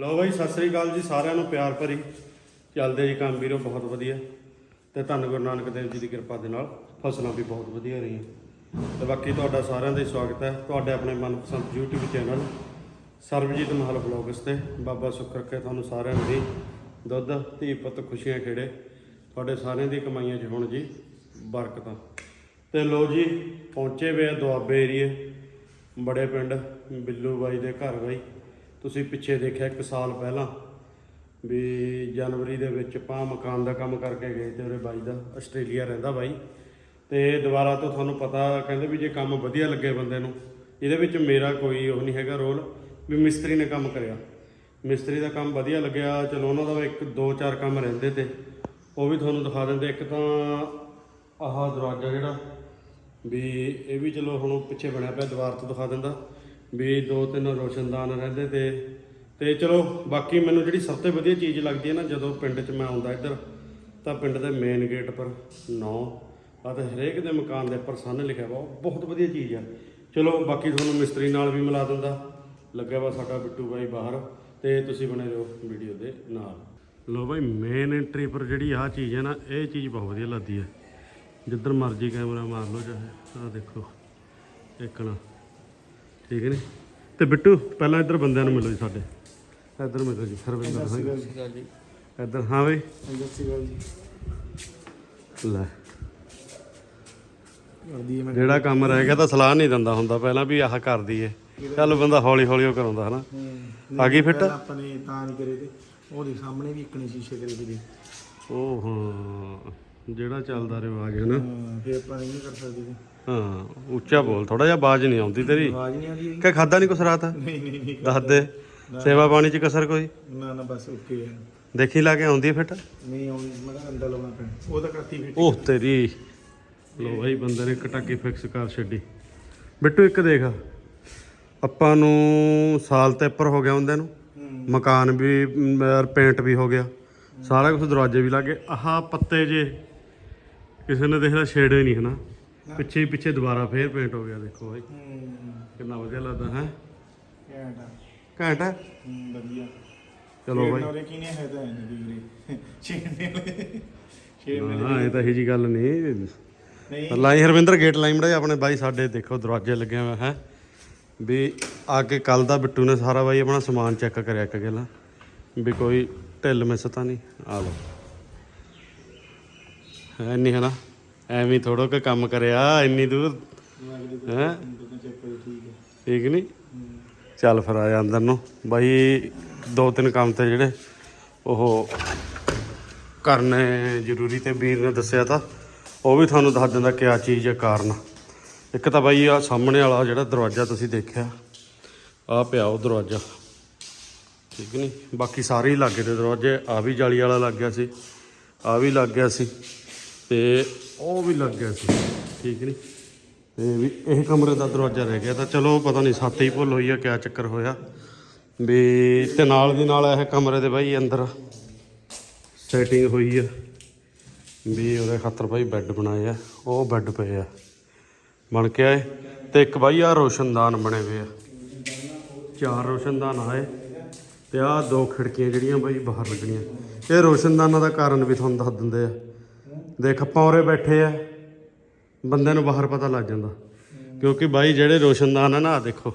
ਲਓ ਬਾਈ, ਸਤਿ ਸ੍ਰੀ ਅਕਾਲ ਜੀ ਸਾਰਿਆਂ ਨੂੰ, ਪਿਆਰ ਭਰੀ ਚੱਲਦੇ ਜੀ ਕੰਮ ਵੀਰੋ, ਬਹੁਤ ਵਧੀਆ। ਤੇ ਧੰਨ ਗੁਰੂ ਨਾਨਕ ਦੇਵ ਜੀ ਦੀ ਕਿਰਪਾ ਦੇ ਨਾਲ ਫਸਲਾਂ ਵੀ ਬਹੁਤ ਵਧੀਆ ਰਹੀਆਂ। ਤੇ ਬਾਕੀ ਤੁਹਾਡਾ ਸਾਰਿਆਂ ਦਾ ਹੀ ਸਵਾਗਤ ਹੈ ਤੁਹਾਡੇ ਆਪਣੇ ਮਨਪਸੰਦ YouTube ਚੈਨਲ ਸਰਬਜੀਤ ਮਹਲ ਬਲੌਗਸ ਤੇ। ਬਾਬਾ ਸੁੱਖ ਰੱਖੇ ਤੁਹਾਨੂੰ ਸਾਰਿਆਂ ਨੂੰ ਵੀ। ਦੁੱਧ, ਧੀ ਪੁੱਤ ਖੁਸ਼ੀਆਂ ਖੇੜੇ। ਤੁਹਾਡੇ ਸਾਰਿਆਂ ਦੀ ਕਮਾਈਆਂ 'ਚ ਹੋਣ ਜੀ ਬਰਕਤਾਂ। ਤੇ ਲੋ ਜੀ, ਪਹੁੰਚੇ ਵੇ ਦੁਆਬੇ ਏਰੀਏ। ਬੜੇ ਪਿੰਡ, ਬਿੱਲੂ ਬਾਈ ਦੇ ਘਰ ਬਾਈ। ਤੁਸੀਂ ਪਿੱਛੇ ਦੇਖਿਆ ਇੱਕ ਸਾਲ ਪਹਿਲਾਂ ਵੀ ਜਨਵਰੀ ਦੇ ਵਿੱਚ ਆਪਾਂ ਮਕਾਨ ਦਾ ਕੰਮ ਕਰਕੇ ਗਏ ਤੇ ਉਹਦੇ ਬਾਈ ਦਾ ਆਸਟ੍ਰੇਲੀਆ ਰਹਿੰਦਾ ਬਾਈ। ਤੇ ਦੁਬਾਰਾ ਤੋਂ ਤੁਹਾਨੂੰ ਪਤਾ ਕਹਿੰਦੇ ਵੀ ਜੇ ਕੰਮ ਵਧੀਆ ਲੱਗੇ ਬੰਦੇ ਨੂੰ, ਇਹਦੇ ਵਿੱਚ ਮੇਰਾ ਕੋਈ ਉਹ ਨਹੀਂ ਹੈਗਾ ਰੋਲ ਵੀ ਮਿਸਤਰੀ ਨੇ ਕੰਮ ਕਰਿਆ। ਮਿਸਤਰੀ ਦਾ ਕੰਮ ਵਧੀਆ ਲੱਗਿਆ, ਚਲੋ ਉਹਨਾਂ ਦਾ ਇੱਕ ਦੋ ਚਾਰ ਕੰਮ ਰਹਿੰਦੇ ਤੇ, ਉਹ ਵੀ ਤੁਹਾਨੂੰ ਦਿਖਾ ਦਿੰਦੇ। ਇੱਕ ਤਾਂ ਆਹ ਦਰਵਾਜ਼ਾ ਜਿਹੜਾ, ਵੀ ਇਹ ਵੀ ਚਲੋ ਹੁਣ ਪਿੱਛੇ ਬਣਿਆ ਪਿਆ ਦੀਵਾਰ ਤੋਂ ਦਿਖਾ ਦਿੰਦਾ। ਵੀ ਦੋ ਤਿੰਨ ਰੋਸ਼ਨਦਾਨ ਰਹਿੰਦੇ ਤੇ ਤੇ ਚਲੋ ਬਾਕੀ ਮੈਨੂੰ ਜਿਹੜੀ ਸਭ ਤੋਂ ਵਧੀਆ ਚੀਜ਼ ਲੱਗਦੀ ਹੈ ਨਾ, ਜਦੋਂ ਪਿੰਡ 'ਚ ਮੈਂ ਆਉਂਦਾ ਇੱਧਰ, ਤਾਂ ਪਿੰਡ ਦੇ ਮੇਨ ਗੇਟ ਪਰ 9 ਅਤੇ ਹਰੇਕ ਦੇ ਮਕਾਨ ਦੇ ਉੱਪਰ ਸਨ ਲਿਖਿਆ ਵਾ, ਉਹ ਬਹੁਤ ਵਧੀਆ ਚੀਜ਼ ਆ। ਚਲੋ ਬਾਕੀ ਤੁਹਾਨੂੰ ਮਿਸਤਰੀ ਨਾਲ ਵੀ ਮਿਲਾ ਦਿੰਦਾ। ਲੱਗਿਆ ਵਾ ਸਾਡਾ ਬਿੱਟੂ ਬਾਈ ਬਾਹਰ, ਤੇ ਤੁਸੀਂ ਬਣੇ ਰਹੋ ਵੀਡੀਓ ਦੇ ਨਾਲ। ਲੋ ਬਾਈ ਮੇਨ ਐਂਟਰੀ ਪਰ ਜਿਹੜੀ ਆਹ ਚੀਜ਼ ਹੈ ਨਾ, ਇਹ ਚੀਜ਼ ਬਹੁਤ ਵਧੀਆ ਲੱਗਦੀ ਹੈ। ਜਿੱਧਰ ਮਰਜ਼ੀ ਕੈਮਰਾ ਮਾਰ ਲਓ, ਚਾਹੇ ਆਹ ਦੇਖੋ ਇੱਕਣਾ ਠੀਕ ਹੈ ਨੀ? ਤੇ ਬਿੱਟੂ ਪਹਿਲਾਂ ਇੱਧਰ ਬੰਦਿਆਂ ਨੂੰ ਮਿਲੋ ਜੀ ਸਾਡੇ। ਇੱਧਰ ਮਿਲੋ ਜੀ ਹਰਵਿੰਦਰ ਸਿੰਘ ਜੀ। ਇੱਧਰ ਹਾਂ ਬਈ। ਸਤਿ ਸ਼੍ਰੀ ਅਕਾਲ ਜੀ। ਲੈ। ਕਰਦੀ ਮੈਂ। ਜਿਹੜਾ ਕੰਮ ਰਹਿ ਗਿਆ ਤਾਂ ਸਲਾਹ ਨਹੀਂ ਦਿੰਦਾ ਹੁੰਦਾ ਪਹਿਲਾਂ ਵੀ ਆਹ ਕਰ ਦਈਏ ਚੱਲ ਬੰਦਾ ਹੌਲੀ ਹੌਲੀ ਉਹ ਕਰਾਉਂਦਾ ਹਨਾ? ਆ ਗਈ ਫਿੱਟ? ਆਪਾਂ ਨੇ ਤਾਂ ਨਹੀਂ ਕਰੇ ਤੇ। ਉਹਦੇ ਸਾਹਮਣੇ ਵੀ ਇੱਕਣੇ ਸ਼ੀਸ਼ੇ ਕਰੇ ਸੀ ਉਹ ਹਾਂ ਜਿਹੜਾ ਚੱਲਦਾ ਰਿਵਾਜ ਹੈ ਨਾ। ਹਾਂ ਫੇਰ ਆਪਾਂ ਨਹੀਂ ਕਰ ਸਕਦੇ ਹਾਂ ਉੱਚਾ ਬੋਲ ਥੋੜਾ ਜਿਹਾ ਆਵਾਜ਼ ਨਹੀਂ ਆਉਂਦੀ ਤੇਰੀ। ਆਵਾਜ਼ ਨਹੀਂ ਆਉਂਦੀ। ਹੈਗੀ? ਕਿ ਖਾਦਾ ਨਹੀਂ ਕੁਛ ਰਾਤ? ਨਹੀਂ ਨਹੀਂ ਨਹੀਂ। ਦੱਸ ਦੇ ਸੇਵਾ ਪਾਣੀ ਚ ਕਸਰ ਕੋਈ? ਨਾ ਨਾ ਬਸ ਓਕੇ ਹੈ ਦੇਖੀ ਲਾ ਕੇ ਆਉਂਦੀ ਹੈ ਫਿੱਟ? ਨਹੀਂ ਆਉਂਦੀ ਮੈਂ ਤਾਂ ਅੰਦਰ ਲਾਉਣਾ ਪੈਣਾ। ਉਹ ਤਾਂ ਕਰਤੀ ਫਿੱਟ। ਉਹ ਤੇਰੀ। ਲੋ ਭਾਈ ਬੰਦੇ ਨੇ ਕਟਾਕੀ ਫਿਕਸ ਕਰ ਛੱਡੀ। ਬਿੱਟੂ ਇੱਕ ਦੇਖ। ਆਪਾਂ ਨੂੰ ਸਾਲ ਤੇ ਉੱਪਰ ਹੋ ਗਿਆ ਹੁੰਦੇ ਨੂੰ। ਮਕਾਨ ਵੀ ਪੇਂਟ ਵੀ ਹੋ ਗਿਆ। ਸਾਰਾ ਕੁਝ ਦਰਵਾਜ਼ੇ ਵੀ ਲੱਗੇ ਆਹ ਪੱਤੇ ਜੇ। ਕਿਸੇ ਨੇ ਦੇਖ ਲਿਆ ਛੇੜੇ ਨਹੀਂ ਹਨਾ? ਪਿੱਛੇ ਹੀ ਪਿੱਛੇ ਦੁਬਾਰਾ ਫੇਰ ਪੇਂਟ ਹੋ ਗਿਆ ਦੇਖੋ ਭਾਈ ਹੂੰ ਕਿੰਨਾ ਵਧੀਆ ਲੱਗਦਾ ਹੈ? ਘੈਂਟਾ ਘੈਂਟ ਹੈ ਹੂੰ ਵਧੀਆ। ਚਲੋ ਭਾਈ ਨਾਲੇ ਕੀ ਨਹੀਂ ਹੈ ਤਾਂ ਨਹੀਂ ਵੀਰੇ ਛੇੜਨੇ ਵਾਲੇ। ਛੇੜਨੇ ਹਾਂ ਇਹ ਤਾਂ ਇਹੀ ਜੀ ਗੱਲ ਨਹੀਂ। ਨਹੀਂ ਲਾਈ ਹਰਵਿੰਦਰ ਗੇਟ ਲਾਈ ਮੜਾ ਆਪਣੇ ਬਾਈ ਸਾਡੇ ਦੇਖੋ ਦਰਵਾਜ਼ੇ ਲੱਗੇ ਹੋਏ ਹੈ? ਵੀ ਆ ਕੇ ਕੱਲ ਦਾ ਬਿੱਟੂ ਨੇ ਸਾਰਾ ਬਾਈ ਆਪਣਾ ਸਮਾਨ ਚੈੱਕ ਕਰਿਆ ਇੱਕ ਗੱਲਾਂ। ਵੀ ਕੋਈ ਢਿੱਲ ਮਿਸ ਤਾਂ ਨਹੀਂ? ਆ ਲਓ। ਹੈ ਨਹੀਂ ਹਨਾ ਐਵੇਂ ਥੋੜੋ ਕਿ ਕੰਮ ਕਰਿਆ, ਇੰਨੀ ਦੂਰ? ਲੱਗਦੇ ਹੈ? ਠੀਕ ਨਹੀਂ ਚੱਲ ਫਿਰ ਆ ਅੰਦਰ ਨੂੰ। ਬਾਈ, ਦੋ ਤਿੰਨ ਕੰਮ ਤੇ ਜਿਹੜੇ ਉਹ ਕਰਨੇ ਜ਼ਰੂਰੀ ਤੇ ਵੀਰ ਨੇ ਦੱਸਿਆ ਤਾਂ, ਉਹ ਵੀ ਤੁਹਾਨੂੰ ਦੱਸ ਦਿੰਦਾ ਕਿਆ ਚੀਜ਼ ਹੈ ਕਾਰਨ। ਇੱਕ ਤਾਂ ਬਾਈ ਆ ਸਾਹਮਣੇ ਵਾਲਾ ਜਿਹੜਾ ਦਰਵਾਜ਼ਾ ਤੁਸੀਂ ਦੇਖਿਆ ਆ ਪਿਆ ਉਹ ਦਰਵਾਜ਼ਾ। ਠੀਕ ਨਹੀਂ ਬਾਕੀ ਸਾਰੇ ਹੀ ਲੱਗੇ ਤੇ ਦਰਵਾਜ਼ੇ ਆ ਵੀ ਜਾਲੀ ਵਾਲਾ ਲੱਗ ਗਿਆ ਸੀ ਆ ਵੀ ਲੱਗ ਗਿਆ ਸੀ। ਤੇ ਉਹ ਵੀ ਲੱਗ ਗਿਆ ਸੀ। ਠੀਕ ਨਹੀਂ ਤੇ ਵੀ ਇਹ ਕਮਰੇ ਦਾ ਦਰਵਾਜ਼ਾ ਰਹਿ ਗਿਆ ਤਾਂ ਚਲੋ ਪਤਾ ਨਹੀਂ ਸੱਤ ਹੀ ਭੁੱਲ ਹੋਈ ਆ, ਕਿਆ ਚੱਕਰ ਹੋਇਆ। ਵੀ ਤੇ ਨਾਲ ਦੀ ਨਾਲ ਇਹ ਕਮਰੇ ਦੇ ਬਾਈ ਅੰਦਰ ਸੈਟਿੰਗ ਹੋਈ ਆ। ਵੀ ਉਹਦੇ ਖਾਤਰ ਬਾਈ ਬੈੱਡ ਬਣਾਏ ਆ, ਉਹ ਬੈੱਡ ਪਏ ਆ। ਬਣ ਕੇ ਆਏ। ਤੇ ਇੱਕ ਬਾਈ ਆ ਰੋਸ਼ਨਦਾਨ ਬਣੇ ਹੋਏ ਆ। ਚਾਰ ਰੋਸ਼ਨਦਾਨ ਆਏ। ਤੇ ਆ ਦੋ ਖਿੜਕੀਆਂ ਜਿਹੜੀਆਂ ਬਾਈ ਬਾਹਰ ਲੱਗਣੀਆਂ। ਇਹ ਰੋਸ਼ਨਦਾਨਾਂ ਦਾ ਕਾਰਨ ਵੀ ਤੁਹਾਨੂੰ ਦੱਸ ਦਿੰਦੇ ਆ। ਦੇਖ, ਆਪਾਂ ਉਰੇ ਬੈਠੇ ਆ। ਬੰਦੇ ਨੂੰ ਬਾਹਰ ਪਤਾ ਲੱਗ ਜਾਂਦਾ। ਕਿਉਂਕਿ ਬਾਈ ਜਿਹੜੇ ਰੋਸ਼ਨਦਾਨ ਆ ਨਾ ਆ ਦੇਖੋ।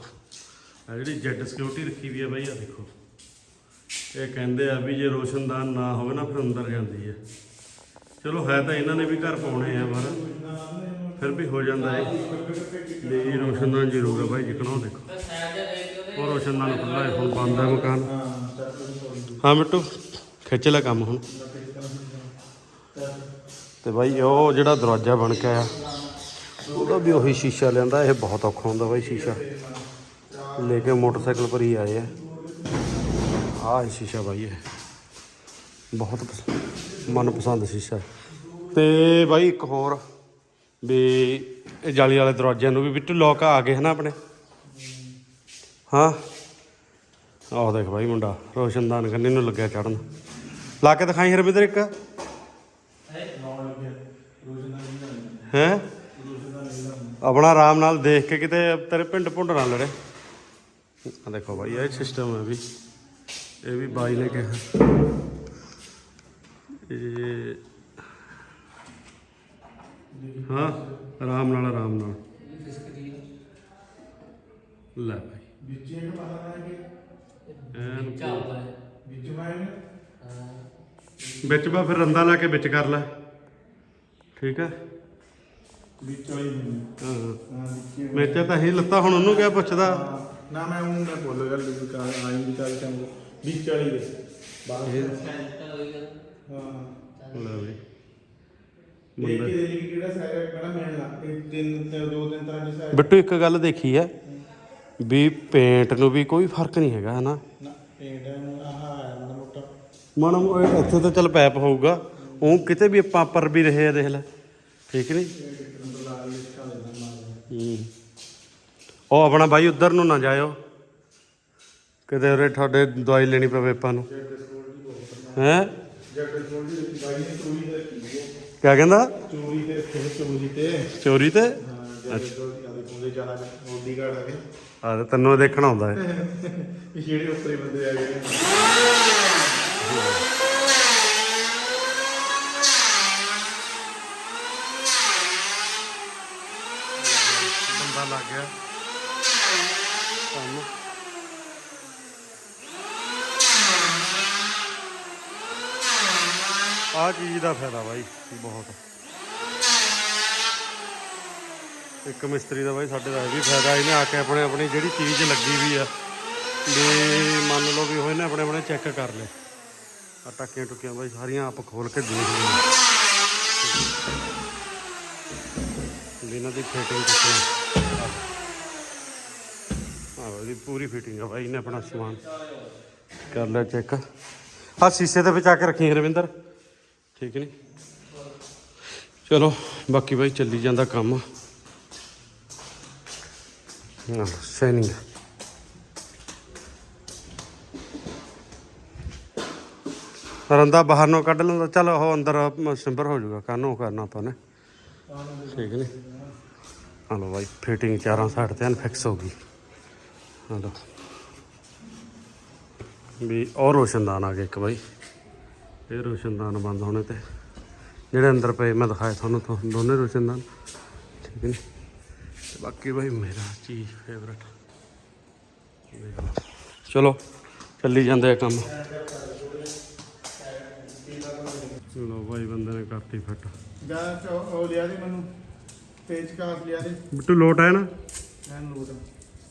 ਆ ਜਿਹੜੀ ਜੈਡ ਸਿਕਿਉਰਿਟੀ ਰੱਖੀ ਵੀ ਆ ਬਾਈ ਆ ਦੇਖੋ। ਇਹ ਕਹਿੰਦੇ ਆ ਵੀ ਜੇ ਰੋਸ਼ਨਦਾਨ ਨਾ ਹੋਵੇ ਨਾ, ਫਿਰ ਅੰਦਰ ਜਾਂਦੀ ਹੈ ਚਲੋ, ਹੈ ਤਾਂ ਇਹਨਾਂ ਨੇ ਵੀ ਘਰ ਪਾਉਣੇ ਆ, ਪਰ ਫਿਰ ਵੀ ਹੋ ਜਾਂਦਾ ਹੈ ਵੀ ਰੋਸ਼ਨਦਾਨ ਜ਼ਰੂਰ ਹੈ ਬਾਈ, ਜਿਕਣਾ ਉਹ ਦੇਖੋ। ਉਹ ਰੋਸ਼ਨਦਾਨ ਖੁੱਲਾ ਹੁਣ ਬੰਦ ਹੈ ਮਕਾਨ। ਹਾਂ, ਮਿੱਟੂ, ਖਿੱਚ ਲੈ ਕੰਮ ਹੁਣ। ਤੇ ਬਾਈ ਉਹ ਜਿਹੜਾ ਦਰਵਾਜ਼ਾ ਬਣ ਕੇ ਆ ਉਹਦਾ ਵੀ ਉਹੀ ਸ਼ੀਸ਼ਾ ਲਿਆਂਦਾ, ਇਹ ਬਹੁਤ ਔਖਾ ਹੁੰਦਾ ਬਾਈ ਸ਼ੀਸ਼ਾ। ਲੈ ਕੇ ਮੋਟਰਸਾਈਕਲ ਪਰ ਹੀ ਆਏ ਆ। ਆਹ ਸ਼ੀਸ਼ਾ ਬਾਈ ਇਹ। ਬਹੁਤ ਮਨਪਸੰਦ ਸ਼ੀਸ਼ਾ। ਤੇ ਬਾਈ ਇੱਕ ਹੋਰ, ਵੀ ਇਹ ਜਾਲੀ ਵਾਲੇ ਦਰਵਾਜ਼ਿਆਂ ਨੂੰ ਵੀ ਬਿੱਟੂ ਲੋਕ ਆ ਗਏ ਹਨਾ ਆਪਣੇ? ਹਾਂ। ਆਹ ਦੇਖ ਬਾਈ ਮੁੰਡਾ, ਰੋਸ਼ਨਦਾਨ ਕੰਨੇ ਨੂੰ ਲੱਗਿਆ ਚੜਨ ਲਾ ਕੇ ਦਿਖਾਈ ਹਰਵਿੰਦਰ ਇੱਕ। ਹੈ ਆਪਣਾ ਆਰਾਮ ਨਾਲ ਦੇਖ ਕੇ ਕਿਤੇ ਤੇਰੇ ਪਿੰਡ ਭੁੰਡ ਨਾ ਲੜੇ। ਆ ਦੇਖੋ ਬਾਈ ਇਹ ਸਿਸਟਮ ਹੈ ਵੀ। ਇਹ ਵੀ ਬਾਈ ਨੇ ਕਿਹਾ ਇਹ ਹਾਂ ਆਰਾਮ ਨਾਲ ਆਰਾਮ ਨਾਲ। ਲੈ ਭਾਈ ਵਿੱਚ ਇਹ ਪਤਾ ਨਾ ਕਿ ਐਨ ਚੱਲਦਾ ਹੈ। ਵਿੱਚ ਮੈਂ ਵਿੱਚ ਬਾ ਫਿਰ ਰੰਦਾ ਲਾ ਕੇ ਵਿੱਚ ਕਰ ਲੈ। ਠੀਕ ਹੈ ਵਿੱਚ ਵਾਲੀ ਨਹੀਂ। ਹਾਂ। ਹਾਂ ਵਿੱਚ ਮੇਚਾ ਤਾਂ ਹੀ ਲੱਤਾ ਹੁਣ ਉਹਨੂੰ ਕਿਆ ਪੁੱਛਦਾ? ਨਾ ਮੈਂ ਉਹ ਮੈਂ ਬੋਲ ਗੱਲ ਵਿਕਾਰ ਆਈ ਵਿਕਾਰ ਚੰਗ। ਵਿੱਚ ਵਾਲੀ ਦੇ। ਬਾਹਰ। ਹਾਂ। ਲੈ ਮੁੰਡਾ। ਕਿਹੜਾ ਕਿਹੜਾ ਮਿਲਣਾ ਤਿੰਨ ਤੇ ਦੋ ਦੇ ਸਾਇਰ। ਬਿੱਟੂ ਇੱਕ ਗੱਲ ਦੇਖੀ ਹੈ ਵੀ ਪੇਂਟ ਨੂੰ ਵੀ ਕੋਈ ਫ਼ਰਕ ਨਹੀਂ ਹੈਗਾ ਹਨਾ? ਨਾ ਨੂੰ ਆਹ ਨਾ ਮੋਟਾ ਮੋਟਾ ਇੱਥੇ ਤਾਂ ਚੱਲ ਪੈਪ ਹੋਊਗਾ। ਉਹ ਕਿਤੇ ਵੀ ਆਪਾਂ ਪਰ ਵੀ ਰਹੇ ਆ, ਦੇਖ ਲੈ। ਠੀਕ ਨਹੀਂ ਇਹ ਉਹ ਆਪਣਾ ਬਾਈ ਉਧਰ ਨੂੰ ਨਾ ਜਾਇਓ। ਕਿਤੇ ਉਰੇ ਤੁਹਾਡੇ ਦਵਾਈ ਲੈਣੀ ਪਵੇ ਆਪਾਂ ਨੂੰ। ਹੈ? ਕਿਆ ਕਹਿੰਦਾ? ਚੋਰੀ ਤੇ? ਚੋਰੀ ਤੇ ਚੋਰੀ ਤੇ ਆ ਤੈਨੂੰ ਦੇਖਣਾ ਹੁੰਦਾ ਹੈ। ਜਿਹੜੇ ਉੱਪਰੇ ਬੰਦੇ ਆ ਗਏ ਨੇ ਬੰਦਾ ਲੱਗ ਗਿਆ ਕੰਮ ਆਹ ਚੀਜ਼ ਦਾ ਫਾਇਦਾ ਬਾਈ, ਬਹੁਤ। ਇੱਕ ਮਿਸਤਰੀ ਦਾ ਬਾਈ, ਸਾਡੇ ਦਾ ਇਹ ਵੀ ਫਾਇਦਾ, ਇਹਨੇ ਆ ਕੇ ਆਪਣੇ ਆਪਣੀ ਜਿਹੜੀ ਚੀਜ਼ ਲੱਗੀ ਵੀ ਆ, ਵੀ ਮੰਨ ਲਓ ਵੀ ਹੋਏ ਨੇ ਆਪਣੇ ਆਪਣੇ ਚੈੱਕ ਕਰ ਲਏ। ਆ ਟੱਕੀਆਂ ਟੁੱਕੀਆਂ ਬਾਈ, ਸਾਰੀਆਂ ਆਪ ਖੋਲ ਕੇ ਦੇਖ ਲਈਆਂ। ਵੀ ਇਹਨਾਂ ਦੀ ਫਿਟਿੰਗ ਕਿੱਥੇ ਆ? ਇਹਦੀ ਪੂਰੀ ਫਿਟਿੰਗ ਆ ਬਾਈ, ਇਹਨੇ ਆਪਣਾ ਸਮਾਨ। ਕਰ ਲਿਆ ਚੈੱਕ ਆ ਸ਼ੀਸ਼ੇ ਦੇ ਵਿੱਚ ਆ ਕੇ ਰੱਖੀ ਰਵਿੰਦਰ ਠੀਕ ਨਹੀਂ ਚਲੋ, ਬਾਕੀ ਬਾਈ ਚੱਲੀ ਜਾਂਦਾ ਕੰਮ। ਹਾਂ ਸ਼ਾਈਨਿੰਗ ਰੰਦਾ ਬਾਹਰ ਨੂੰ ਕੱਢ ਲੈਂਦਾ। ਚਲ, ਉਹ ਅੰਦਰ ਸਿੰਬਰ ਹੋ ਜਾਊਗਾ ਕਾਨੂੰ ਕਰਨਾ ਆਪਾਂ ਨੇ। ਠੀਕ ਨਹੀਂ ਹਲੋ ਬਾਈ ਫਿਟਿੰਗ ਚਾਰਾਂ ਸਾਈਡ ਤੇ ਫਿਕਸ ਹੋ ਗਈ। ਹਲੋ ਵੀ ਔਰ ਰੋਸ਼ਨਦਾਨ ਆ ਗਿਆ ਇੱਕ ਬਾਈ। ਇਹ ਰੋਸ਼ਨਦਾਨ ਬੰਦ ਹੋਣੇ ਤੇ। ਜਿਹੜੇ ਅੰਦਰ ਪਏ ਮੈਂ ਦਿਖਾਇਆ ਤੁਹਾਨੂੰ ਤੋਂ ਦੋਨੇ ਰੋਸ਼ਨਦਾਨ ਠੀਕ ਨਹੀਂ ਤੇ ਬਾਕੀ ਬਾਈ ਮੇਰਾ ਚੀਜ਼ ਫੇਵਰਟ ਚਲੋ ਚੱਲੀ ਜਾਂਦੇ ਆ ਕੰਮ। ਲੋ ਬਾਈ ਬੰਦੇ ਨੇ ਕਰਤੀ ਫਿੱਟ। ਜਾ ਉਹ ਲਿਆ ਦੇ ਮੈਨੂੰ। ਪੇਜ ਕਾਸ ਲਿਆ ਦੇ। ਬਿੱਟੂ ਲੋਟ ਹੈ ਨਾ? ਮੈਂ ਲੋਟ ਹੈ?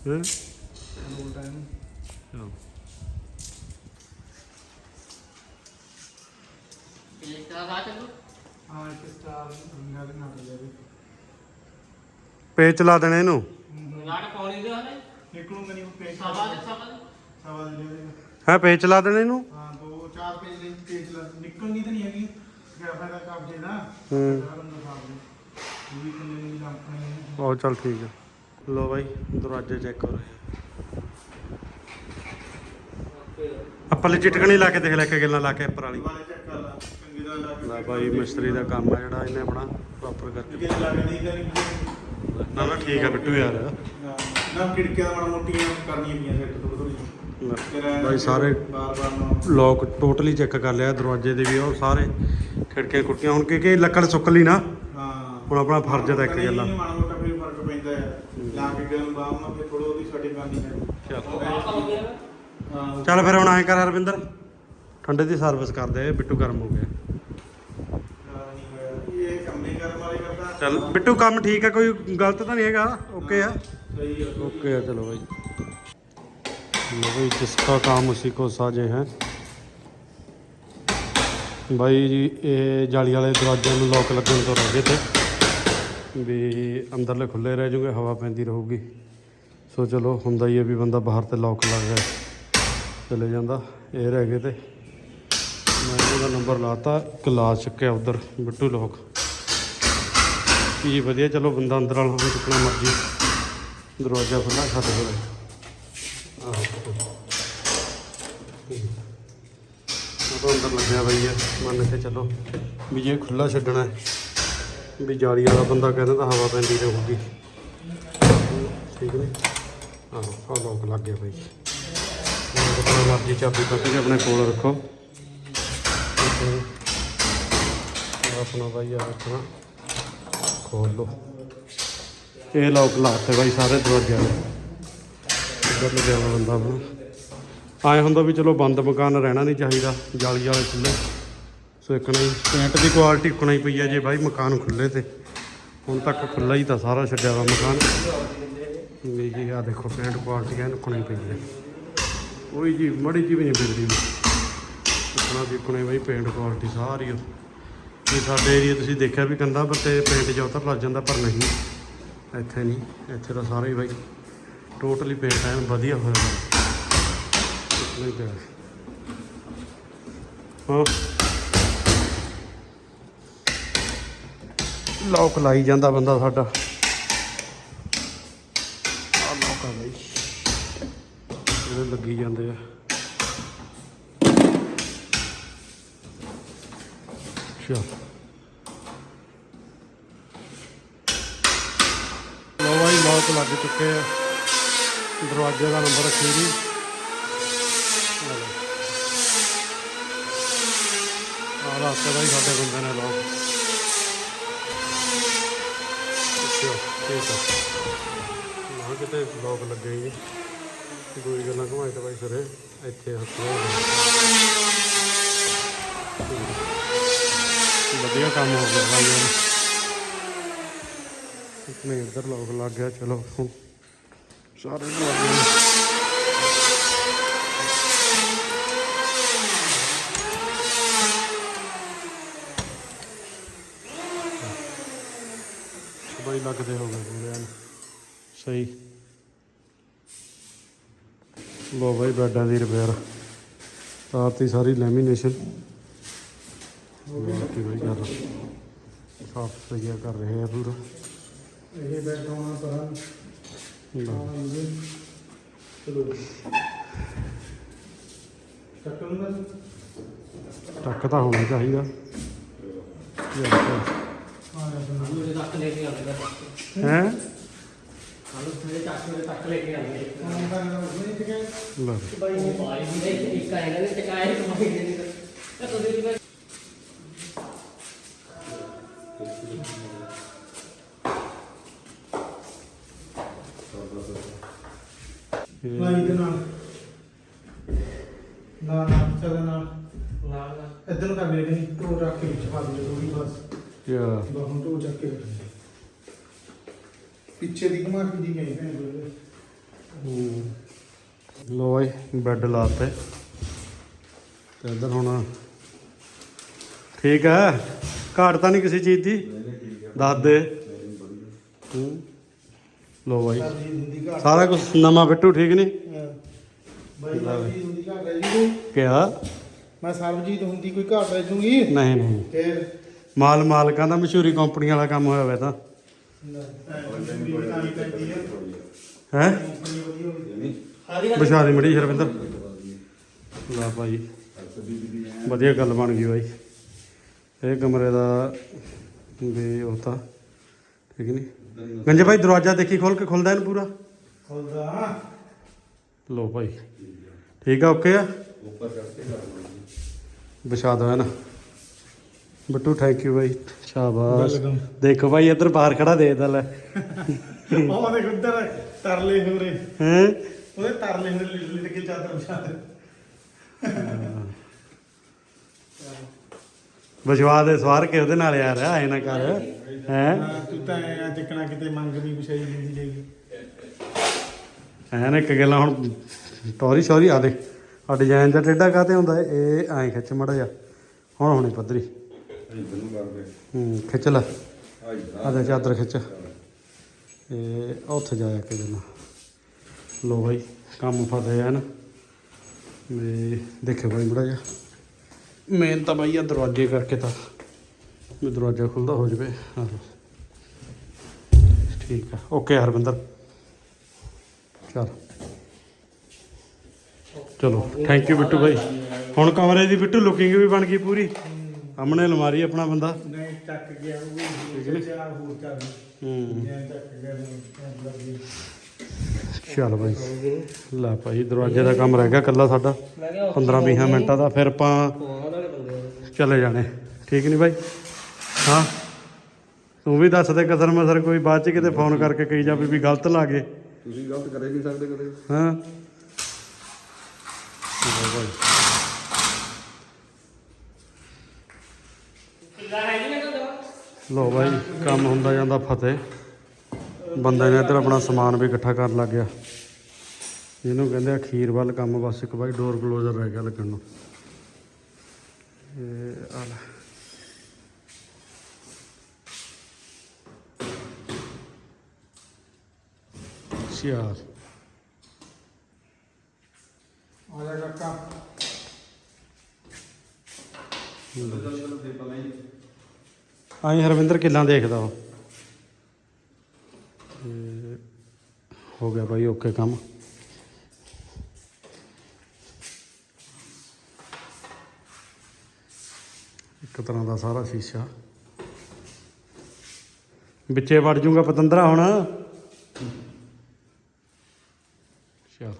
ਲੋਟ ਹੈ ਇਹਨੂੰ ਚਲੋ। ਤਾਂ ਆ ਚੱਲੂ। ਹਾਂ ਇੱਕ ਸਟਾਰ ਰੰਗਾ ਦੇ ਨਾਲ ਲਿਆ ਦੇ ਪੇਚ ਲਾ ਦੇਣੇ ਇਹਨੂੰ। ਲਾੜ ਪਾਉਣੀ ਦੇ ਹਲੇ। ਨਹੀਂ ਉਹ ਪੇਜ ਸਵਾ ਦੇ ਸਵਾ ਦੇ। ਸਵਾ ਦੇ ਦੇ ਹੈ ਪੇਚ ਲਾ ਦੇਣੇ ਇਹਨੂੰ? ਹਾਂ ਦੋ ਚਾਰ ਪੇਜ ਦੇ ਪੇਜ ਲਾ ਨਿਕਲਣੀ ਤਾਂ ਨਹੀਂ ਹੈਗੀ। ਗ੍ਰਾਫਾ ਦਾ ਕੰਮ ਜੇ ਨਾ ਹੂੰ। ਸਾਰਾ ਬੰਦਾ ਸਾਫ਼ ਦੇ ਵੀ ਕਿੰਨੇ ਦੀ ਕੰਪਨੀ ਹੈ। ਉਹ ਚੱਲ ਠੀਕ ਹੈ ਲੋ ਬਾਈ ਦਰਵਾਜ਼ੇ ਚੈੱਕ ਕਰੋ। ਅੱਪਲ ਚਿਟਕਣੀ ਲਾ ਕੇ ਦੇਖ ਲੈ ਕੇ ਗੱਲਾਂ ਲਾ ਕੇ ਉੱਪਰ ਵਾਲੀ। ਚੈੱਕ ਕਰ ਲਾ। ਲਾ ਬਾਈ ਮਿਸਤਰੀ ਦਾ ਕੰਮ ਆ ਜਿਹੜਾ ਇਹਨੇ ਆਪਣਾ ਪ੍ਰੋਪਰ ਕਰਕੇ ਨਾ ਨਾ ਠੀਕ ਆ ਬਿੱਟੂ ਯਾਰ। ਨਾ ਖਿੜਕੀਆਂ ਦਾ ਮਾੜਾ ਮੋਟੀਆਂ ਕਰਨੀਆਂ ਪਈਆਂ ਸੈੱਟ ਤੋਂ ਥੋੜੀ ਲੈ, ਬਾਈ ਸਾਰੇ ਲੋਕ ਟੋਟਲੀ ਚੈੱਕ ਕਰ ਲਿਆ ਦਰਵਾਜ਼ੇ ਦੇ ਵੀ ਉਹ ਸਾਰੇ ਖਿੜਕੀਆਂ ਕੁੱਟੀਆਂ ਹੁਣ ਕਿ ਕਿ ਲੱਕੜ ਸੁੱਕ ਲਈ ਨਾ ਹਾਂ। ਹੁਣ ਆਪਣਾ ਫਰਜ਼ ਤਾਂ ਇੱਕ ਗੱਲਾਂ। ਨਹੀਂ ਮਾੜਾ ਮੋਟਾ ਫਿਰ ਫ਼ਰਕ ਪੈਂਦਾ ਹੈ। ਲਾ ਕੇ ਗਰਮ ਬਾਮ ਨਾਲ ਫਿਰ ਥੋੜੋ ਉਹਦੀ ਸੈਟਿੰਗ ਕਰਨੀ ਹੈ। ਚੱਲ। ਹੋ ਹਾਂ। ਫਿਰ ਹੁਣ ਐਂ ਕਰ ਰਵਿੰਦਰ ਠੰਡੇ ਦੀ ਸਰਵਿਸ ਕਰ ਦੇ ਬਿੱਟੂ ਗਰਮ ਹੋ ਗਿਆ ਨਹੀਂ ਹੋਇਆ ਇਹ ਕੰਮ ਨਹੀਂ ਕਰਨ ਵਾਲੇ ਕਰਦਾ ਚੱਲ। ਬਿੱਟੂ, ਕੰਮ ਠੀਕ ਹੈ ਕੋਈ ਗਲਤ ਤਾਂ ਨਹੀਂ ਹੈਗਾ? ਓਕੇ ਆ? ਓਕੇ ਆ, ਚਲੋ ਭਾਈ ਲੋ ਭਾਈ ਜਿਸ ਦਾ ਕੰਮ ਉਸੇ ਕੋ ਸਾਜੇ ਹੈ। ਭਾਈ ਜੀ, ਇਹ ਜਾਲੀ ਵਾਲੇ ਦਰਵਾਜ਼ੇ ਨੂੰ ਲੋਕ ਲੱਗਣ ਤੋਂ ਰਹਿ ਗਏ ਤੇ ਵੀ ਅੰਦਰਲੇ ਖੁੱਲੇ ਰਹਿ ਜੂਗੇ ਹਵਾ ਪੈਂਦੀ ਰਹੂਗੀ। ਸੋ ਚਲੋ, ਹੁੰਦਾ ਹੀ ਹੈ ਵੀ ਬੰਦਾ ਬਾਹਰ ਤੇ ਲੋਕ ਲੱਗ ਗਿਆ, ਚਲੇ ਜਾਂਦਾ। ਇਹ ਰਹਿ ਗਏ ਤੇ ਮੈਂ ਉਹਦਾ ਨੰਬਰ ਲਾਤਾ ਕਲਾ ਚੱਕਿਆ ਉਧਰ, ਬਿੱਟੂ ਲੋਕ ਕੀ ਵਧੀਆ, ਚਲੋ ਬੰਦਾ ਅੰਦਰ ਵਾਲਾ ਹੋਵੇ ਜਿੱਕਣਾ ਮਰਜ਼ੀ। ਦਰਵਾਜ਼ਾ ਖੁੱਲਾ ਛੱਡ ਹੋਵੇ ਉਹ ਤਾਂ ਅੰਦਰ ਲੱਗਿਆ ਬਈ ਹੈ ਮੰਨ ਕੇ ਚੱਲੋ। ਵੀ ਜੇ ਖੁੱਲਾ ਛੱਡਣਾ ਵੀ ਜਾਲੀ ਵਾਲਾ ਬੰਦਾ ਕਹਿੰਦਾ ਤਾਂ ਹਵਾ ਪੈਂਦੀ ਰਹੂਗੀ। ਠੀਕ ਨੇ? ਆਹੋ, ਆਹ ਲੋਕ ਲੱਗ ਗਿਆ ਬਈ। ਜਿੰਨਾ ਮਰਜ਼ੀ ਚਾਬੀ ਕੱਢ ਕੇ ਆਪਣੇ ਕੋਲ ਰੱਖੋ। ਆਪਣਾ ਬਾਈ ਆ ਰੱਖਣਾ। ਖੋਲ ਲਓ। ਇਹ ਲੋਕ ਲਾਤੇ ਬਾਈ, ਸਾਰੇ ਦਰਵਾਜ਼ਿਆਂ ਦੇ। ਇੱਧਰ ਲੱਗਿਆ ਹੋਇਆ ਬੰਦਾ ਆਪਣਾ ਆਏ ਹੁੰਦਾ ਵੀ ਚਲੋ ਬੰਦ ਮਕਾਨ ਰਹਿਣਾ ਨਹੀਂ ਚਾਹੀਦਾ, ਜਾਲੀ ਵਾਲੇ ਖੁੱਲੇ ਸੋ ਇੱਕ ਨਹੀਂ ਪੇਂਟ ਦੀ ਕੁਆਲਿਟੀ ਉੱਕਣਾ ਹੀ ਪਈ ਹੈ ਜੇ ਬਾਈ ਮਕਾਨ ਖੁੱਲੇ ਤੇ। ਹੁਣ ਤੱਕ ਖੁੱਲਾ ਹੀ ਤਾਂ ਸਾਰਾ ਛੱਡਿਆ ਵਾ ਮਕਾਨ। ਵੀ ਜੀ ਆ ਦੇਖੋ ਪੇਂਟ ਕੁਆਲਿਟੀ ਐਨ ਉੱਕਣਾ ਹੀ ਪਈ ਹੈ। ਕੋਈ ਜੀ, ਮੜੀ ਜੀ ਵੀ ਨਹੀਂ ਬਿਗੜੀ ਉੱਕਣਾ ਦੀ ਉੱਕਣਾ ਬਾਈ ਪੇਂਟ ਕੁਆਲਿਟੀ ਸਾਰੀ ਓ ਸਾਡੇ ਏਰੀਆ ਤੁਸੀਂ ਦੇਖਿਆ ਵੀ ਕੰਧਾਂ ਪਰ ਤੇ ਪੇਂਟ ਜਿਹਾ ਉਤਰ ਲੱਗ ਜਾਂਦਾ, ਪਰ ਨਹੀਂ। ਇੱਥੇ ਨਹੀਂ। ਇੱਥੇ ਤਾਂ ਸਾਰੇ ਹੀ ਬਾਈ ਟੋਟਲੀ ਪੇਂਟ ਐਨ ਵਧੀਆ ਹੋਇਆ ਨਹੀਂ ਪਿਆ ਹਾਂ। ਲੋਕ ਲਾਈ ਜਾਂਦਾ ਬੰਦਾ ਸਾਡਾ। ਆ ਲੋਕ ਆ ਬਈ। ਇਹਦੇ ਲੱਗੀ ਜਾਂਦੇ ਆ। ਅੱਛਾ ਲੋ ਬਾਈ ਲੋਕ ਲੱਗ ਚੁੱਕੇ ਆ ਦਰਵਾਜ਼ੇ ਦਾ ਨੰਬਰ ਅਖੀਰੀ ਆ ਰਾਸਤੇ ਦਾ ਹੀ ਸਾਡੇ ਬੰਦੇ ਨੇ ਲੋਕ ਅੱਛਾ ਠੀਕ ਆ ਨਾ ਕਿਤੇ ਲੋਕ ਲੱਗੇ ਜੀ ਕੋਈ ਗੱਲਾਂ ਘਮਾਈ ਤਾਂ ਬਾਈ ਸਰੇ ਇੱਥੇ ਹੱਥ ਵਧੀਆ ਕੰਮ ਹੋ ਗਿਆ ਬਾਈ ਇੱਕ ਨੇ ਇੱਧਰ ਲੋਕ ਲੱਗ ਗਿਆ, ਚਲੋ। ਹੁਣ ਸਾਰੇ ਨੂੰ ਲੱਗ ਗਏ ਬਾਈ ਲੱਗਦੇ ਹੋ ਗਏ ਪੂਰੇ ਸਹੀ। ਲੋ ਬਾਈ ਬੈਡਾਂ ਦੀ ਰਿਪੇਅਰ ਤਾਰਤੀ ਸਾਰੀ ਲੈਮੀਨੇਸ਼ਨ ਬਾਈ ਕਰ ਸਾਫ਼ ਸਫ਼ਾਈ ਕਰ ਰਹੇ ਆ ਪੂਰਾ ਇਹ ਬੈਠ ਹੋਣਾ ਪਰ। ਚਲੋ ਕੱਟ ਲੂੰਗਾ ਟੱਕ ਤਾਂ ਹੋਣਾ ਚਾਹੀਦਾ ਹੈ ਲੈ ਬਾਈ ਉਹ ਵੀ ਨਹੀਂ ਇੱਕ ਆਏਗਾ ਨੇ ਬਾਈ ਦੇ ਨਹੀਂ ਤਾਂ ਤੁਸੀਂ ਵੀ ਲਾਈ ਦੇ ਨਾਲ। ਨਾ ਨਾ ਚੱਲ ਨਾਲ। ਨਾਲ ਨਾਲ। ਇੱਧਰ ਨੂੰ ਕਰ ਲੈ ਨਹੀਂ ਟੋ ਰੱਖ ਕੇ ਵਿੱਚ ਪਾ ਦੇ ਥੋੜੀ ਬਸ। ਯਾ ਬਾਹੋਂ ਟੋ ਚੱਕ ਕੇ ਰੱਖ ਦੇ। ਪਿੱਛੇ ਦੀ ਘੁਮਾ ਕੇ ਦੀ ਗਈ ਭੈਣ ਲੋ ਬਾਈ ਬੈੱਡ ਲਾਤੇ। ਤੇ ਇੱਧਰ ਹੁਣ ਠੀਕ ਹੈ। ਘਾਟ ਤਾਂ ਨਹੀਂ ਕਿਸੇ ਚੀਜ਼ ਦੀ? ਦੱਸ ਦੇ। ਹੂੰ। ਲੋ ਬਾਈ। ਸਾਰਾ ਕੁਝ ਨਵਾਂ ਬਿੱਟੂ ਠੀਕ ਨਹੀਂ। ਬਾਈ ਸਰਦੀ ਹੁੰਦੀ ਘਾਟ ਰਹਿ ਜੂਗੀ? ਕਿਹਾ ਮੈਂ ਸਰਬਜੀਤ ਹੁੰਦੀ ਕੋਈ ਘਾਟ ਰਹਿ ਜੂਗੀ? ਨਹੀਂ ਨਹੀਂ। ਫੇਰ? ਮਾਲ ਮਾਲਕਾਂ ਦਾ ਮਸ਼ਹੂਰੀ ਕੰਪਨੀ ਵਾਲਾ ਕੰਮ ਹੋਇਆ ਵੇ ਤਾਂ। ਹੈ? ਦੀ ਮੜੀ ਸ਼ਰਵਿੰਦਰ ਲਾ ਭਾਈ ਵਧੀਆ ਗੱਲ ਬਣ ਗਈ ਬਾਈ। ਇਹ ਕਮਰੇ ਦਾ ਵੀ ਉਹ ਤਾਂ ਠੀਕ ਨਹੀਂ? ਗੰਜੇ ਭਾਈ ਦਰਵਾਜ਼ਾ ਦੇਖੀ ਖੋਲ ਕੇ ਖੁੱਲਦਾ ਇਹਨੂੰ ਪੂਰਾ? ਖੁੱਲਦਾ। ਲੋ ਭਾਈ। ਠੀਕ ਆ ਓਕੇ ਆ? ਵਿਛਾ ਦੋ ਹੈ ਨਾ ਬੱਟੂ ਥੈਂਕ ਯੂ ਭਾਈ। ਸ਼ਾਬਾਸ਼. ਦੇਖੋ ਭਾਈ ਇੱਧਰ ਬਾਹਰ ਖੜਾ ਦੇ ਦਲ ਉਹ ਦੇਖ ਉੱਧਰ ਤਰਲੇ ਹੋ ਰਹੇ। ਹੈ? ਉਹਦੇ ਤਰਲੇ ਹੋ ਰਹੇ ਲਿਟ ਕੇ ਚਾਦਰ ਵਿਛਾ ਦੇ। ਵਿਸ਼ਵਾ ਦੇ ਸਵਾਰ ਕੇ ਉਹਦੇ ਨਾਲ ਯਾਰ ਐ ਨਾ ਕਰ ਹੈ? ਤੂੰ ਤਾਂ ਐਂ ਚੱਕਣਾ ਕਿਤੇ ਮੰਗ ਵੀ ਵਿਛਾਈ ਦਿੰਦੀ ਜਾਏਗੀ। ਐ ਨਾ ਇੱਕ ਗੱਲਾਂ ਹੁਣ ਟੌਰੀ ਸ਼ੌਰੀ ਆ ਦੇ ਆ ਡਿਜ਼ਾਈਨ ਦਾ ਟੇਡਾ ਕਾਤੇ ਹੁੰਦਾ ਇਹ? ਐਂ ਖਿੱਚ ਮੜਾ ਜਾ ਹੁਣ ਹੁਣੇ ਪੱਧਰੀ। ਹੂੰ ਖਿੱਚ ਲੈ। ਆ ਦੇ ਚਾਦਰ ਖਿੱਚ। ਇਹ ਉੱਥੇ ਜਾਇਆ ਕੇ ਦੇਣਾ। ਲੋ ਭਾਈ ਕੰਮ ਫਸੇ ਆ ਨਾ ਵੀ ਦੇਖੋ ਭਾਈ ਮੜਾ ਜਾ ਮੇਨ ਤਾਂ ਭਾਈ ਆ ਦਰਵਾਜ਼ੇ ਕਰਕੇ ਤਾਂ ਵੀ ਦਰਵਾਜ਼ਾ ਖੁੱਲਦਾ ਹੋ ਜਵੇ। ਠੀਕ ਆ। ਓਕੇ ਹਰਵਿੰਦਰ ਚਲ। ਚਲੋ ਥੈਂਕ ਯੂ ਬਿੱਟੂ ਭਾਈ ਹੁਣ ਕਮਰੇ ਦੀ ਬਿੱਟੂ ਲੁਕਿੰਗ ਵੀ ਬਣ ਗਈ ਪੂਰੀ। ਸਾਹਮਣੇ ਅਲਮਾਰੀ ਆਪਣਾ ਬੰਦਾ। ਨਹੀਂ ਚੱਕ ਗਿਆ ਉਹ ਵੀ। ਚਾਰ ਹੋਰ ਕਰ ਹੂੰ। ਚੱਕ ਗਿਆ। ਚੱਲ ਬਾਈ। ਲੈ ਭਾਈ ਦਰਵਾਜ਼ੇ ਦਾ ਕੰਮ ਰਹਿ ਗਿਆ ਕੱਲਾ ਸਾਡਾ। ਮੈਂ ਕਿਹਾ 15 20 ਮਿੰਟਾਂ ਦਾ ਫਿਰ ਆਪਾਂ। ਚਲੇ ਜਾਣੇ। ਠੀਕ ਨਹੀਂ ਬਾਈ? ਹਾਂ? ਤੂੰ ਵੀ ਦੱਸ ਦੇ ਕਸਰ ਮਸਰ ਕੋਈ ਬਾਅਦ ਚ ਕਿਤੇ ਫੋਨ ਕਰਕੇ ਕਹੀ ਜਾਵੇ ਵੀ ਗਲਤ ਲਾ ਗਏ। ਤੁਸੀਂ ਗਲਤ ਕਰੇ ਨਹੀਂ ਸਕਦੇ ਕਦੇ। ਹਾਂ? ਲੋ ਬਾਈ ਕੰਮ ਹੁੰਦਾ ਜਾਂਦਾ ਫਤਿਹ। ਬੰਦੇ ਨੇ ਇੱਧਰ ਆਪਣਾ ਸਮਾਨ ਵੀ ਇਕੱਠਾ ਕਰਨ ਲੱਗ ਗਿਆ। ਇਹਨੂੰ ਕਹਿੰਦੇ ਆ ਖੀਰ ਵੱਲ ਕੰਮ ਬਸ ਇੱਕ ਬਾਈ ਡੋਰ ਕਲੋਜ਼ਰ ਰਹਿ ਗਿਆ ਲੱਗਣ ਨੂੰ। ਇਹ ਆ ਲੈ। ਚਾਰ ਆ ਜਾ ਕਾਕਾ। ਆਈ ਹਰਵਿੰਦਰ ਕਿੱਲਾਂ ਦੇਖਦਾ ਉਹ? ਹੋ ਗਿਆ ਬਾਈ ਓਕੇ ਕੰਮ। ਇੱਕ ਤਰ੍ਹਾਂ ਦਾ ਸਾਰਾ ਸ਼ੀਸ਼ਾ। ਵਿੱਚੇ ਵੜ ਜੂਗਾ ਪਤੰਦਰਾ ਹੁਣ। ਚਲ।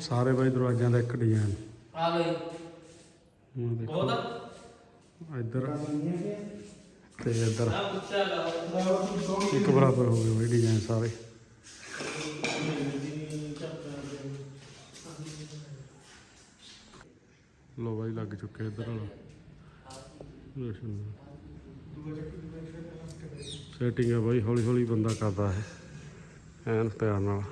ਸਾਰੇ ਬਾਈ ਦਰਵਾਜ਼ਿਆਂ ਦਾ ਇੱਕ ਡਿਜ਼ਾਈਨ ਆ ਗਈ। ਹੁਣ ਦੇਖੋ। ਇੱਧਰ। ਤੇ ਇੱਧਰ ਇੱਕ ਬਰਾਬਰ ਹੋ ਗਏ ਬਾਈ ਡਿਜ਼ਾਈਨ ਸਾਰੇ। ਲੋ ਬਾਈ ਲੱਗ ਚੁੱਕੇ ਇੱਧਰ ਵਾਲਾ। ਸੈਟਿੰਗ ਆ ਬਾਈ, ਹੌਲੀ ਹੌਲੀ ਬੰਦਾ ਕਰਦਾ ਹੈ ਐਨ ਪਿਆਰ ਨਾਲ।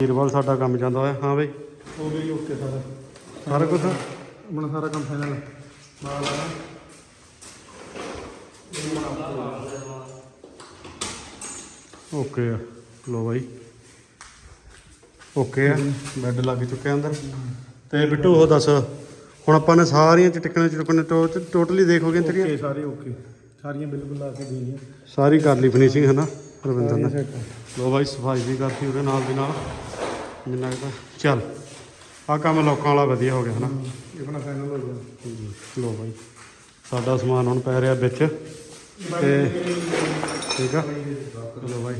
ਵੀਰਵਾਲ ਸਾਡਾ ਕੰਮ ਜਾਂਦਾ ਹੋਇਆ। ਹਾਂ ਬਾਈ। ਹੋ ਗਈ ਓਕੇ ਸਾਰਾ। ਸਾਰਾ ਕੁਝ ਆਪਣਾ ਸਾਰਾ ਕੰਮ ਫਾਈਨਲ ਨਾਲ ਆ ਓਕੇ ਆ। ਲੋ ਬਾਈ। ਓਕੇ ਆ। ਬੈੱਡ ਲੱਗ ਚੁੱਕਿਆ ਅੰਦਰ। ਤੇ ਬਿੱਟੂ ਉਹ ਦੱਸ। ਹੁਣ ਆਪਾਂ ਨੇ ਸਾਰੀਆਂ ਚਟਕਣੇ ਚਟਕਣੇ ਟੋਟਲੀ ਦੇਖੋਗੇ ਤੇਰੀਆਂ? ਓਕੇ ਸਾਰੇ ਓਕੇ ਸਾਰੀਆਂ ਬਿਲਕੁਲ ਲਾ ਕੇ ਦੇਣੀਆਂ। ਸਾਰੀ ਕਰ ਲਈ ਫਿਨਿਸ਼ਿੰਗ ਹੈ ਨਾ? ਰਵਿੰਦਰ ਨੇ। ਲੋ ਬਾਈ ਸਫ਼ਾਈ ਵੀ ਕਰਤੀ ਉਹਦੇ ਨਾਲ ਦੀ ਨਾਲ। ਜਿੰਨਾ ਕੁ ਚੱਲ। ਆ ਕੰਮ ਲੋਕਾਂ ਵਾਲਾ ਵਧੀਆ ਹੋ ਗਿਆ ਹਨਾ। ਇਹ ਆਪਣਾ ਫਾਈਨਲ ਹੋ ਗਿਆ। ਲੋ ਬਾਈ ਸਾਡਾ ਸਮਾਨ ਹੁਣ ਪੈ ਰਿਹਾ ਵਿੱਚ। ਤੇ ਠੀਕ ਆ। ਚਲੋ ਬਾਈ।